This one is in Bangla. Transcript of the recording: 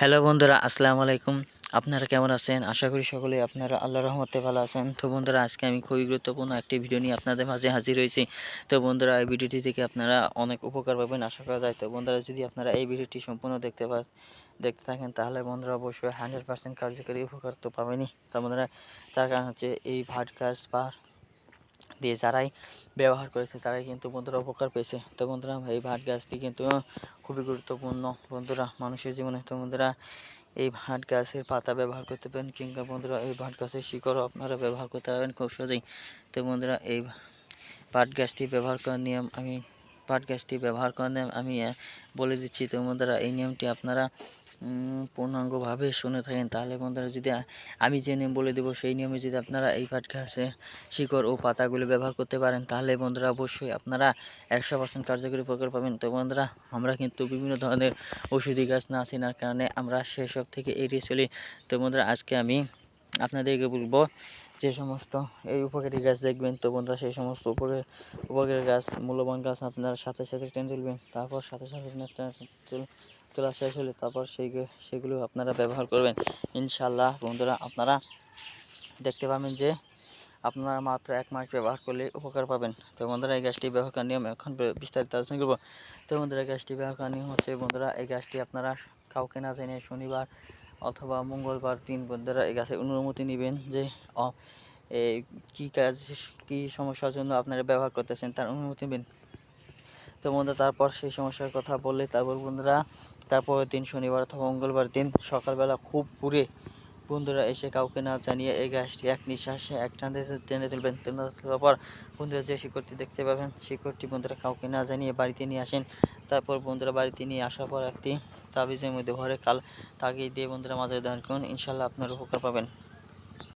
হ্যালো বন্ধুরা, আসসালামু আলাইকুম। আপনারা কেমন আছেন? আশা করি সকলে আপনারা আল্লাহ রহমতে ভালো আছেন। তো বন্ধুরা, আজকে আমি খুবই গুরুত্বপূর্ণ একটি ভিডিও নিয়ে আপনাদের মাঝে হাজির হয়েছি। তো বন্ধুরা, এই ভিডিওটি থেকে আপনারা অনেক উপকার পাবেন, আশা করা যায়। তো বন্ধুরা, যদি আপনারা এই ভিডিওটি সম্পূর্ণ দেখতে পা দেখতে থাকেন, তাহলে বন্ধুরা অবশ্যই হান্ড্রেড পার্সেন্ট কার্যকরী উপকার তো পাবেনই। তো বন্ধুরা, তার কারণ হচ্ছে এই ভাট গাছ বা দিয়ে যারাই ব্যবহার করেছে, তারাই কিন্তু বন্ধুরা উপকার পেয়েছে। তো বন্ধুরা, এই ভাট গাছটি কিন্তু খুবই গুরুত্বপূর্ণ। বন্ধুরা, মানুষের জীবনে তো বন্ধুরা এই ভাট গাছের পাতা ব্যবহার করতে পারেন কিংবা বন্ধুরা এই ভাট গাছের শিকড়ও আপনারা ব্যবহার করতে পারবেন খুব সহজেই। তো বন্ধুরা, এই ভাট গাছটি ব্যবহার করার নিয়ম আমি গাছটি ব্যবহার করার নিয়ম আমি বলে দিচ্ছি, তো বন্ধুরা, এই নিয়মটি আপনারা পূর্ণাঙ্গভাবে শুনে থাকেন। তাহলে বন্ধুরা, যদি আমি যে নিয়ম বলে দেবো, সেই নিয়মে যদি আপনারা এই গাছের শিকড় ও পাতাগুলো ব্যবহার করতে পারেন, তাহলে বন্ধুরা, অবশ্যই আপনারা একশো পার্সেন্ট কার্যকরী উপকার পাবেন। তো বন্ধুরা, আমরা কিন্তু বিভিন্ন ধরনের ওষুধি গাছ না চেনার কারণে আমরা সেসব থেকে এড়িয়ে চলি। তো বন্ধুরা, আজকে আমি আপনাদেরকে বলব যে সমস্ত এই উপকারী গাছ দেখবেন তো বন্ধুরা, সেই সমস্ত উপকার উপকারী গাছ, মূল্যবান গাছ আপনারা সাথে সাথে টেনে তুলবেন। তারপর সাথে সাথে তুল- শেষ হলে তারপর সেই সেগুলো আপনারা ব্যবহার করবেন। ইনশাল্লাহ বন্ধুরা, আপনারা দেখতে পাবেন যে আপনারা মাত্র এক মাস ব্যবহার করলে উপকার পাবেন। তো বন্ধুরা, এই গাছটি ব্যবহার করার নিয়ম এখন বিস্তারিত আলোচনা করব। তো বন্ধুরা গাছটি ব্যবহার করার নিয়ম হচ্ছে বন্ধুরা, এই গাছটি আপনারা কাউকে না জেনে শনিবার অথবা মঙ্গলবার দিন বন্ধুরা এই গাছের অনুমতি নেবেন যে কী কাজ, কী সমস্যার জন্য আপনারা ব্যবহার করতেছেন তার অনুমতি নেবেন। তো বন্ধুরা, তারপর সেই সমস্যার কথা বললে তারপর বন্ধুরা, তারপরের দিন শনিবার অথবা মঙ্গলবার দিন সকালবেলা খুব পুরে বন্ধুরা এসে কাউকে না জানিয়ে এই গাছটি এক নিঃশ্বাসে এক টানে টেনে তুলবেন। টেনে তোলার পর বন্ধুরা যে শিকড়টি দেখতে পাবেন, শিকড়টি বন্ধুরা কাউকে না জানিয়ে বাড়িতে নিয়ে আসেন। তারপর বন্ধুরা বাড়িতে নিয়ে আসার পর একটি তাবিজের মধ্যে ঘরে কাল তাকিয়ে দিয়ে বন্ধুরা মাঝে দেখুন করুন। ইনশাল্লাহ আপনার উপকার পাবেন।